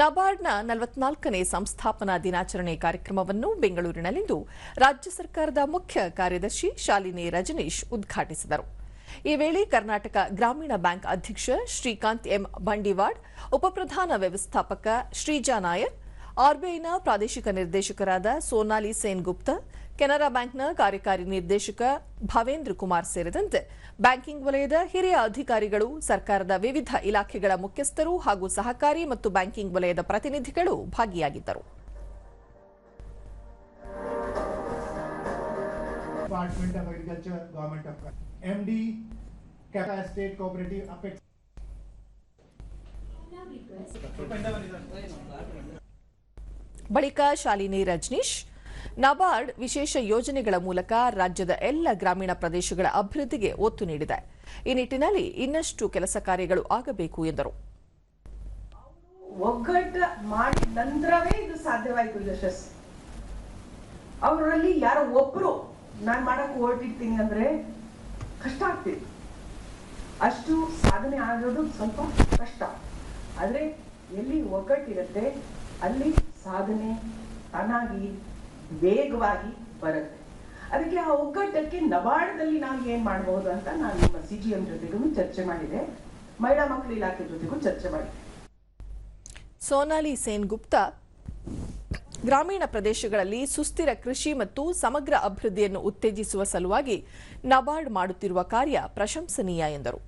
ನಬಾರ್ಡ್ನ ನಲವತ್ನಾಲ್ಕನೇ ಸಂಸ್ಥಾಪನಾ ದಿನಾಚರಣೆ ಕಾರ್ಯಕ್ರಮವನ್ನು ಬೆಂಗಳೂರಿನಲ್ಲಿಂದು ರಾಜ್ಯ ಸರ್ಕಾರದ ಮುಖ್ಯ ಕಾರ್ಯದರ್ಶಿ ಶಾಲಿನಿ ರಜನೀಶ್ ಉದ್ಘಾಟಿಸಿದರು. ಈ ವೇಳೆ ಕರ್ನಾಟಕ ಗ್ರಾಮೀಣ ಬ್ಯಾಂಕ್ ಅಧ್ಯಕ್ಷ ಶ್ರೀಕಾಂತ್ ಎಂ ಬಂಡಿವಾಡ್, ಉಪಪ್ರಧಾನ ವ್ಯವಸ್ಥಾಪಕ ಶ್ರೀಜಾ ನಾಯರ್ ಆರ್ಬಿಐನ ಪ್ರಾದೇಶಿಕ ನಿರ್ದೇಶಕರಾದ ಸೋನಾಲಿ ಸೇನ್ ಗುಪ್ತಾ, ಕೆನರಾ ಬ್ಯಾಂಕ್ನ ಕಾರ್ಯಕಾರಿ ನಿರ್ದೇಶಕ ಭವೇಂದ್ರ ಕುಮಾರ್ ಸೇರಿದಂತೆ ಬ್ಯಾಂಕಿಂಗ್ ವಲಯದ ಹಿರಿಯ ಅಧಿಕಾರಿಗಳು, ಸರ್ಕಾರದ ವಿವಿಧ ಇಲಾಖೆಗಳ ಮುಖ್ಯಸ್ಥರು ಹಾಗೂ ಸಹಕಾರಿ ಮತ್ತು ಬ್ಯಾಂಕಿಂಗ್ ವಲಯದ ಪ್ರತಿನಿಧಿಗಳು ಭಾಗಿಯಾಗಿದ್ದರು. Department of ಬಳಿಕ ಶಾಲಿನಿ ರಜನೀಶ್, ನಬಾರ್ಡ್ ವಿಶೇಷ ಯೋಜನೆಗಳ ಮೂಲಕ ರಾಜ್ಯದ ಎಲ್ಲ ಗ್ರಾಮೀಣ ಪ್ರದೇಶಗಳ ಅಭಿವೃದ್ಧಿಗೆ ಒತ್ತು ನೀಡಿದೆ. ಈ ನಿಟ್ಟಿನಲ್ಲಿ ಇನ್ನಷ್ಟು ಕೆಲಸ ಕಾರ್ಯಗಳು ಆಗಬೇಕು ಎಂದರು. ಒಗ್ಗಟ್ಟು ಮಾಡಿದ ನಂತರವೇ ಇದು ಸಾಧ್ಯವಾಯಿತು ಯಶಸ್ಸು ಅವರಲ್ಲಿ ಯಾರೋ ಒಬ್ರು ನಾನು ಮಾಡಕ್ ಹೊರಟಿರ್ತೀನಿ ಅಂದ್ರೆ ಕಷ್ಟ ಆಗ್ತಿತ್ತು. ಅಷ್ಟು ಸಾಧನೆ ಆಗೋದು ಸ್ವಲ್ಪ ಕಷ್ಟ. ಆದ್ರೆ ಎಲ್ಲಿ ಒಗ್ಗಟ್ಟಿರುತ್ತೆ, ಅಲ್ಲಿ ಸಾಧನೆ ತಾನಾಗಿ ವೇಗವಾಗಿ ಬರುತ್ತೆ. ಅದಕ್ಕೆ ಆ ಒಗ್ಗಟ್ಟಕ್ಕೆ ನಬಾರ್ಡ್ದಲ್ಲಿ ನಾವು ಏನು ಮಾಡಬಹುದು ಅಂತ ನಾನು ನಿಮ್ಮ ಸಿ ಜಿ ಎಂ ಜೊತೆಗೂ ಚರ್ಚೆ ಮಾಡಿದೆ. ಮಹಿಳಾ ಮಕ್ಕಳ ಇಲಾಖೆ ಜೊತೆಗೂ ಚರ್ಚೆ ಮಾಡಿದೆ. ಸೋನಾಲಿ ಸೇನ್ ಗುಪ್ತಾ ಗ್ರಾಮೀಣ ಪ್ರದೇಶಗಳಲ್ಲಿ ಸುಸ್ಥಿರ ಕೃಷಿ ಮತ್ತು ಸಮಗ್ರ ಅಭಿವೃದ್ಧಿಯನ್ನು ಉತ್ತೇಜಿಸುವ ಸಲುವಾಗಿ ನಬಾರ್ಡ್ ಮಾಡುತ್ತಿರುವ ಕಾರ್ಯ ಪ್ರಶಂಸನೀಯ ಎಂದರು.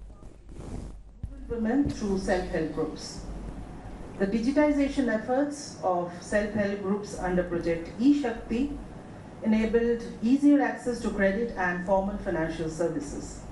The digitization efforts of self-help groups under Project eShakti enabled easier access to credit and formal financial services.